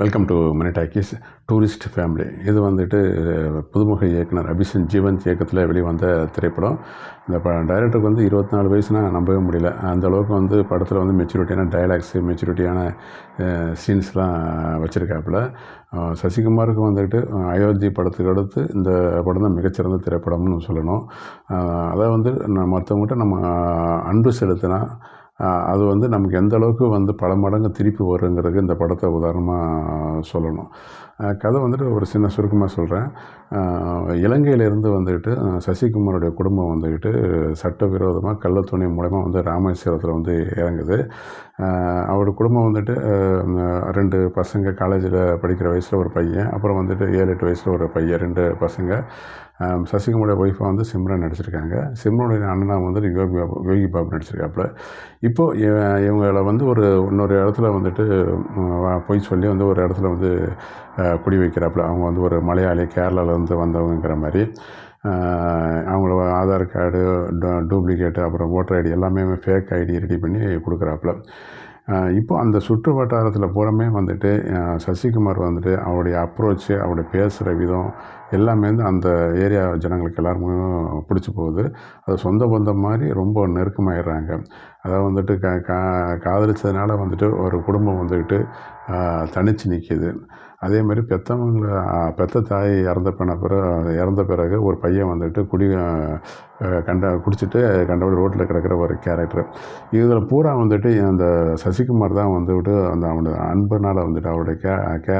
Welcome to Mani Talkies tourist family இது வந்துட்டு புதுமுக இயக்குனர் அபிஷன் ஜீவன் இயக்கத்தில் வெளிவந்த திரைப்படம். இந்த ப டைரக்டருக்கு வந்து இருபத்தி நாலு வயசுனால் நம்பவே முடியல. அந்தளவுக்கு வந்து படத்தில் வந்து மெச்சூரிட்டியான டைலாக்ஸு மெச்சூரிட்டியான சீன்ஸ்லாம் வச்சுருக்காப்புல. சசிகுமாருக்கு வந்துட்டு அயோத்தி படத்துக்கு அடுத்து இந்த படம் தான் மிகச்சிறந்த திரைப்படம்னு சொல்லணும். அதை வந்து நான் மற்றவங்ககிட்ட நம்ம அன்பு செலுத்தினா அது வந்து நமக்கு எந்த அளவுக்கு வந்து பல மடங்கு திருப்பி வருங்கிறதுக்கு இந்த படத்தை உதாரணமாக சொல்லணும். கதை வந்துட்டு ஒரு சின்ன சுருக்கமாக சொல்கிறேன் இலங்கையிலேருந்து வந்துட்டு சசிகுமாரோடைய சசிகுமாருடைய குடும்பம் வந்துக்கிட்டு சட்டவிரோதமாக கள்ளத்துணை மூலயமா வந்து ராமேஸ்வரத்தில் வந்து இறங்குது. அவரோட குடும்பம் வந்துட்டு ரெண்டு பசங்க காலேஜில் படிக்கிற வயசில் ஒரு பையன் அப்புறம் வந்துட்டு ஏழு எட்டு வயசில் ஒரு பையன் ரெண்டு பசங்க. சசிகுமாரோட ஒய்ஃபாக வந்து சிம்ரன் நடிச்சிருக்காங்க. சிம்ரனுடைய அண்ணனா வந்து யோகி பாபு யோகி பாபு நடிச்சிருக்காப்புல. இப்போது இவங்கள வந்து ஒரு இன்னொரு இடத்துல வந்துட்டு பொய் சொல்லி வந்து ஒரு இடத்துல வந்து குடி வைக்கிறாப்புல. அவங்க வந்து ஒரு மலையாளி கேரளாவிலேருந்து வந்தவங்கிற மாதிரி. அவங்கள ஆதார் கார்டு டூப்ளிகேட்டு அப்புறம் ஓட்டர் ஐடி எல்லாமே ஃபேக் ஐடி ரெடி பண்ணி கொடுக்குறாப்புல. இப்போ அந்த சுற்று வட்டாரத்தில் பூராமே வந்துட்டு சசிகுமார் வந்துட்டு அவருடைய அப்ரோச்சு அவருடைய பேசுகிற விதம் எல்லாமே வந்து அந்த ஏரியா ஜனங்களுக்கு எல்லாருமே பிடிச்சி போகுது. அது சொந்த பந்தம் மாதிரி ரொம்ப நெருக்கமாயிடுறாங்க. அதாவது வந்துட்டு கா கா காதலிச்சதுனால வந்துட்டு ஒரு குடும்பம் வந்துக்கிட்டு தனிச்சு நிற்கிது அதே மாதிரி பெற்றவங்கள பெத்த தாய் இறந்த பின்ன பிறகு இறந்த பிறகு ஒரு பையன் வந்துட்டு குடி கண்ட குடிச்சிட்டு கண்டபடி ரோட்டில் கிடக்கிற ஒரு கேரக்டர் இதில் பூரா வந்துட்டு அந்த சசிகுமார் தான் வந்துவிட்டு அந்த அவனோட அன்புனால் வந்துட்டு அவருடைய கே கே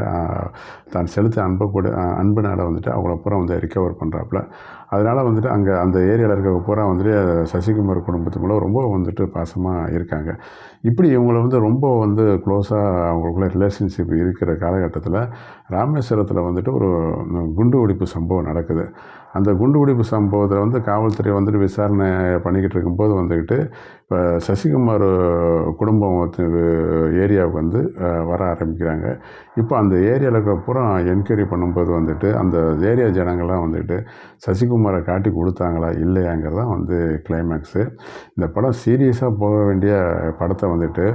தான் செலுத்த அன்பை கூட அன்புனால் வந்துட்டு அவங்கள பூரா வந்து ரிக்கவர் பண்ணுறாப்புல அதனால் வந்துட்டு அங்கே அந்த ஏரியாவில் இருக்கிற பூரா வந்துட்டு சசிகுமார் குடும்பத்து மூலம் ரொம்ப வந்துட்டு பாசமாக இருக்காங்க. இப்படி இவங்களை வந்து ரொம்ப வந்து க்ளோஸாக அவங்களுக்குள்ள ரிலேஷன்ஷிப் இருக்கிற காலகட்டத்தில் ராமேஸ்வரத்தில் வந்துட்டு ஒரு குண்டு வெடிப்பு சம்பவம் நடக்குது. அந்த குண்டு வெடிப்பு சம்பவத்தில் வந்து காவல்துறை வந்துட்டு விசாரணை பண்ணிக்கிட்டு இருக்கும்போது வந்துக்கிட்டு இப்போ சசிகுமார் குடும்பம் ஏரியாவுக்கு வந்து வர ஆரம்பிக்கிறாங்க. இப்போ அந்த ஏரியாவில் இருக்கிற பூரா என்கொயரி பண்ணும்போது வந்துட்டு அந்த ஏரியா ஜனங்கள்லாம் வந்துட்டு சசிகுமாரை காட்டி கொடுத்தாங்களா இல்லையாங்கிறது தான் வந்து கிளைமேக்ஸு இந்த படம் சீரியஸாக போக வேண்டிய படத்தை வந்துட்டு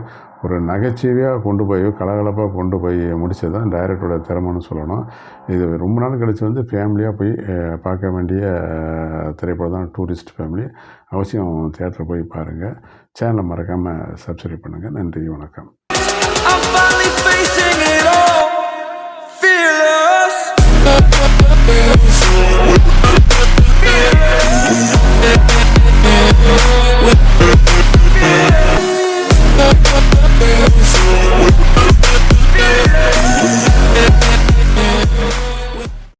ஒரு நகைச்சுவையாக கொண்டு போய் கலகலப்பாக கொண்டு போய் முடிச்சது தான் டைரக்டரோட திறமைன்னு சொல்லணும். இது ரொம்ப நாள் கழித்து வந்து ஃபேமிலியாக போய் பார்க்க வேண்டிய திரைப்படம் தான் டூரிஸ்ட் ஃபேமிலி அவசியம் தேட்டர் போய் பாருங்கள் சேனலை மறக்காமல் சப்ஸ்கிரைப் பண்ணுங்கள் நன்றி வணக்கம்.